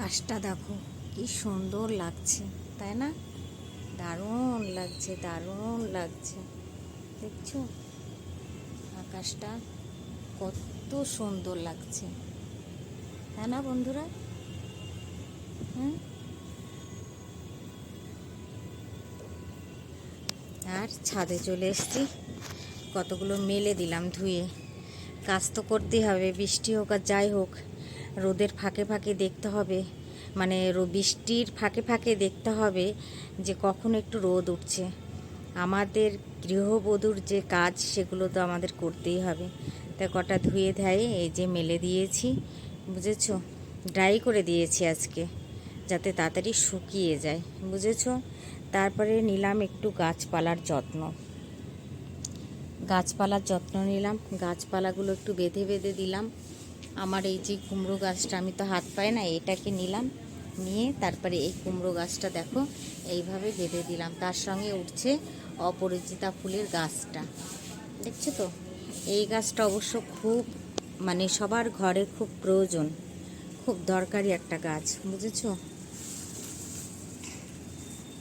আকাশটা দেখো, কি সুন্দর লাগছে, তাই না? দারুণ লাগছে দারুণ লাগছে। দেখছ? আকাশটা কত সুন্দর লাগছে। তাই না বন্ধুরা? হ্যাঁ আর ছাদে চলে এসেছি। কতগুলো মেলে দিলাম ধুয়ে। কাজ তো করতেই হবে, বৃষ্টি হোক আর যাই হোক। রোদের ফাঁকে ফাঁকে দেখতে হবে। মানে বৃষ্টির ফাঁকে ফাঁকে দেখতে হবে যে কখন একটু রোদ উঠছে। আমাদের গৃহবধূর যে কাজ, সেগুলো তো আমাদের করতেই হবে। তাই কটা ধুয়ে ধায়ে এই যে মেলে দিয়েছি, বুঝেছ? ড্রাই করে দিয়েছি আজকে, যাতে তাড়াতাড়ি শুকিয়ে যায়, বুঝেছ? তারপরে নিলাম একটু গাছপালার যত্ন। গাছপালার যত্ন নিলাম, গাছপালাগুলো একটু বেঁধে বেঁধে দিলাম। আমার এই যে কুমড়ো গাছটা, আমি তো হাত পাই না, এটাকে নিলাম, নিয়ে তারপরে এই কুমড়ো গাছটা দেখো, এইভাবে বেঁধে দিলাম। তার সঙ্গে উঠছে অপরাজিতা ফুলের গাছটা। দেখছ তো? এই গাছটা অবশ্য খুব মানে সবার ঘরে খুব প্রয়োজন। খুব দরকারি একটা গাছ, বুঝেছ?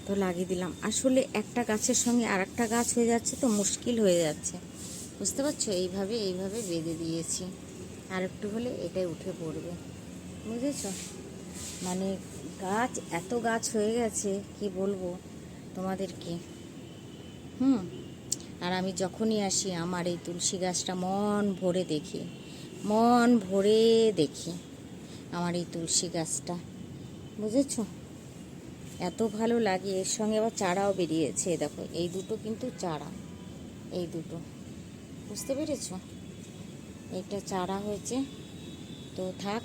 তো লাগিয়ে দিলাম। আসলে একটা গাছের সঙ্গে আর একটা গাছ হয়ে যাচ্ছে তো, মুশকিল হয়ে যাচ্ছে। বুঝতে পারছ? এইভাবে এইভাবে বেঁধে দিয়েছি। আর একটু হলে এটাই উঠে পড়বে। বুঝেছ? মানে গাছ, এত গাছ হয়ে গেছে, কি বলব তোমাদেরকে? হুম? আর আমি যখনই আসি, আমার এই তুলসী গাছটা মন ভরে দেখি, মন ভরে দেখি আমার এই তুলসী গাছটা। বুঝেছ? এত ভালো লাগে, এর সঙ্গে আবার চারাও বেরিয়েছে, দেখো, এই দুটো কিন্তু চারা, এই দুটো। বুঝতে পেরেছ? এইটা চারা হয়েছে। তো থাক।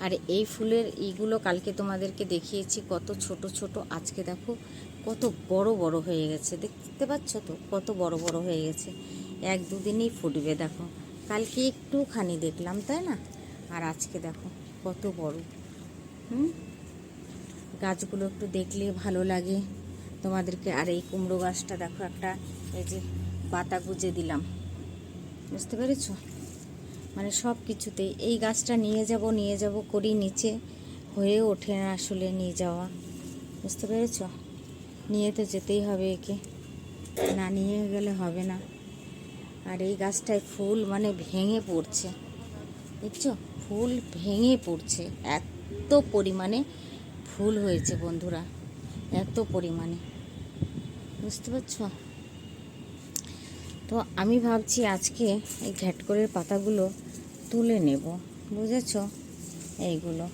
আর এই ফুলের এইগুলো কালকে তোমাদেরকে দেখিয়েছি, কত ছোট ছোট। আজকে দেখো কত বড় বড় হয়ে গেছে। দেখতে পাচ্ছ তো? কত বড় বড় হয়ে গেছে। এক দুদিনেই ফুটবে দেখো। কালকে একটুখানি দেখলাম, তাই না? আর আজকে দেখো কত বড়। হুম? গাছগুলো একটু দেখলে ভালো লাগে। তোমাদেরকে আর এই কুমড়ো গাছটা দেখো একটা, এই যে পাতা গুজে দিলাম। বুঝতে পেরেছ? মানে সব কিছুতেই। এই গাছটা নিয়ে যাব নিয়ে যাব করি নিচে। হয়ে ওঠে না আসলে নিয়ে যাওয়া। বুঝতে পেরেছ? নিয়ে তো যেতেই হবে একে। না নিয়ে গেলে হবে না। আর এই গাছটায় ফুল মানে ভেঙে পড়ছে। দেখছ? ফুল ভেঙে পড়ছে। এত পরিমাণে ফুল হয়েছে বন্ধুরা। এত পরিমাণে। বুঝতে পারছ? তো আমি ভাবছি আজকে এই ঘ্যাটকরের পাতাগুলো তুলে নেব, বুঝেছ? এইগুলো।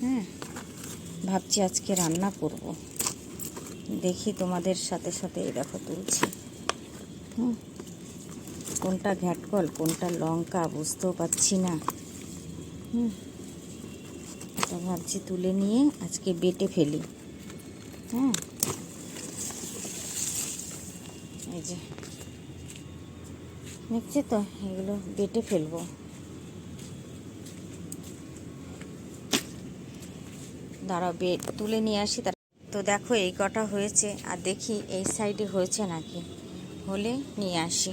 হ্যাঁ ভাবছি আজকে রান্না করব। দেখি তোমাদের সাথে সাথে এই দেখো তুলছি। হুম, কোনটা ঘ্যাটকল, কোনটা লঙ্কা, বুঝতেও পারছি না। হুম ভাবছি তুলে নিয়ে আজকে বেটে ফেলি। হ্যাঁ এই যে দেখছি তো, এগুলো বেটে ফেলব। দাঁড়াও বেট তুলে নিয়ে আসি, তার, তো দেখো এই কটা হয়েছে, আর দেখি এই সাইডে হয়েছে নাকি। হলে নিয়ে আসি।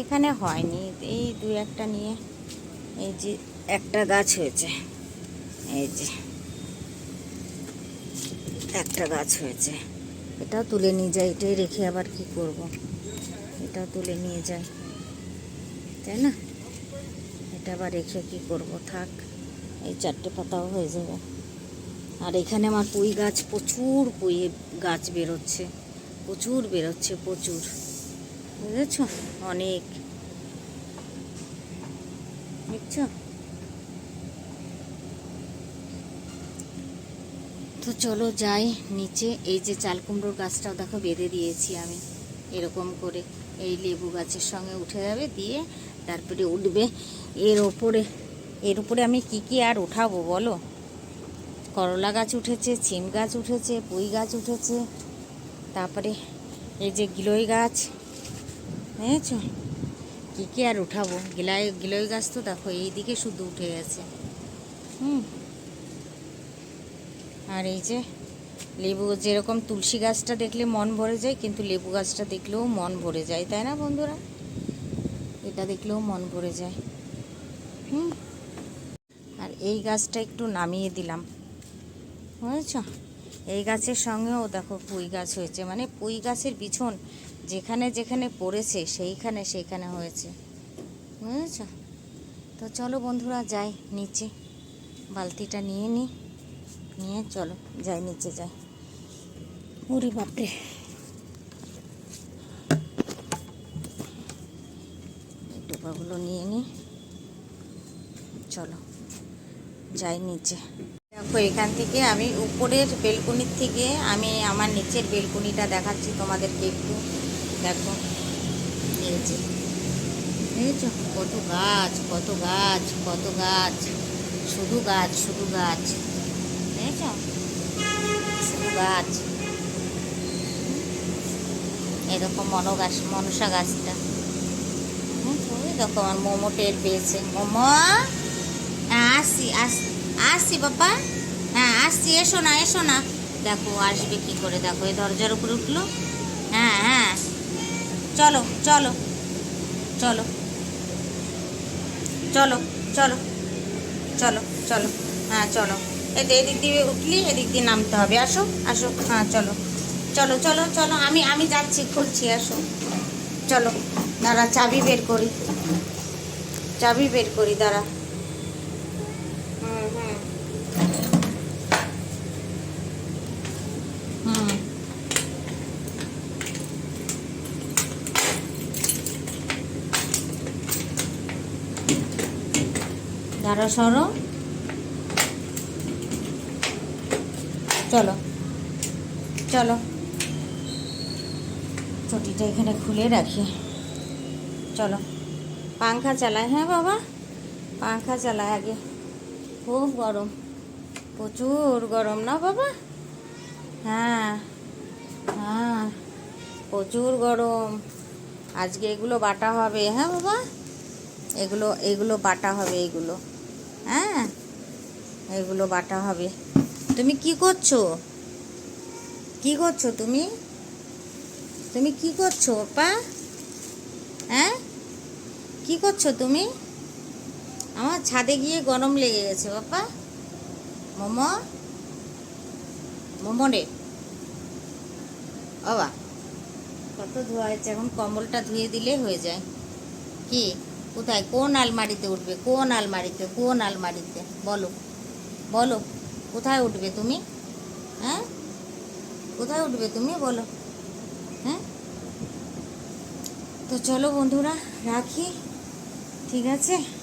এখানে হয়নি, এই দু একটা নিয়ে, এই যে একটা গাছ হয়েছে, এই যে, একটা গাছ হয়েছে। এটাও তুলে নিয়ে যাই এটাই রেখে আবার কি করব? এটাও তুলে নিয়ে যাই তাই না? এটা আবার রেখে কি করব? থাক, এই চারটে পাতাও হয়ে যাবে। আর এখানে আমার পুঁই গাছ প্রচুর পুঁই গাছ বেরোচ্ছে, প্রচুর বেরোচ্ছে, প্রচুর। বুঝেছ? অনেক। বুঝছ তো চলো যাই নিচে। এই যে চাল কুমড়োর গাছটাও দেখো, বেঁধে দিয়েছি আমি। এরকম করে এই লেবু গাছের সঙ্গে উঠে যাবে, দিয়ে তারপরে উঠবে। এর ওপরে, এর উপরে আমি কি কি আর উঠাবো বলো? করলা গাছ উঠেছে সিম গাছ উঠেছে, পুঁই গাছ উঠেছে, তারপরে এই যে গিলই গাছ, বুঝেছ? কী কী আর উঠাবো? গিলাই, গিলই গাছ তো দেখো এই দিকে শুধু উঠে গেছে। হুম। আর এই যে লেবু, যেরকম তুলসী গাছটা দেখলে মন ভরে যায়, কিন্তু লেবু গাছটা দেখলেও মন ভরে যায়, তাই না বন্ধুরা? এটা দেখলেও মন ভরে যায়। হুম? আর এই গাছটা একটু নামিয়ে দিলাম। বুঝেছ? এই গাছের সঙ্গেও দেখো পুঁই গাছ হয়েছে মানে পুঁই গাছের পিছন যেখানে যেখানে পড়েছে, সেইখানে সেইখানে হয়েছে। বুঝেছ? তো চলো বন্ধুরা, যাই নিচে। বালতিটা নিয়ে নিই নিয়ে চলো, যাই, নিচে যাই। ওরে বাপরে। টোপাগুলো নিয়ে নিই চলো, যাই নিচে। দেখো, এখান থেকে আমি উপরের বেলকুনির থেকে আমি আমার নিচের বেলকুনিটা দেখাচ্ছি তোমাদেরকে একটু। দেখো যে, দেখেছ? কত গাছ কত গাছ কত গাছ। শুধু গাছ শুধু গাছ। গাছ এরকম মনো গাছ মনসা গাছটা। দেখো আমার মোমো টের পেয়েছে। মোমো? হ্যাঁ আসছি আসছি আসছি বাবা। হ্যাঁ আসছি, এসো না এসো না। দেখো, আসবে কি করে? দেখো, এই দরজার উপরে উঠল। হ্যাঁ হ্যাঁ। চলো চলো। চলো। চলো চলো। চলো চলো। হ্যাঁ চলো। এই তো এদিক দিয়ে উঠলি, এদিক দিয়ে নামতে হবে। আসো আসো। হ্যাঁ চলো। চলো চলো চলো। আমি আমি যাচ্ছি খুলছি আসো। চলো, দাঁড়া, চাবি বের করি। চাবি বের করি, দাঁড়া। দাঁড়া, সরো। চলো। চলো। চটিটা এখানে খুলে রাখি। চলো। পাংখা চালায় হ্যাঁ বাবা? পাংখা চালায় আগে। খুব গরম। প্রচুর গরম না বাবা? হ্যাঁ। হ্যাঁ। প্রচুর গরম। আজকে এগুলো বাটা হবে হ্যাঁ বাবা? এগুলো এগুলো বাটা হবে, এগুলো। হ্যাঁ? এগুলো বাটা হবে। তুমি কি করছ? কি করছ তুমি? তুমি কি করছ পা হ্যাঁ? কি করছ তুমি? আমার ছাদে গিয়ে গরম লেগে গেছে বাবা মোমো? মোমো রে। বাবা, কত ধোয়া হয়েছে, এখন কম্বলটা ধুয়ে দিলে হয়ে যায়। কি? কোথায়? কোন আলমারিতে উঠবে? কোন আলমারিতে? কোন আলমারিতে? বলো। বলো। কোথায় উঠবে তুমি? হ্যাঁ? কোথায় উঠবে তুমি বলো। হ্যাঁ? তো চলো বন্ধুরা, রাখি। ঠিক আছে?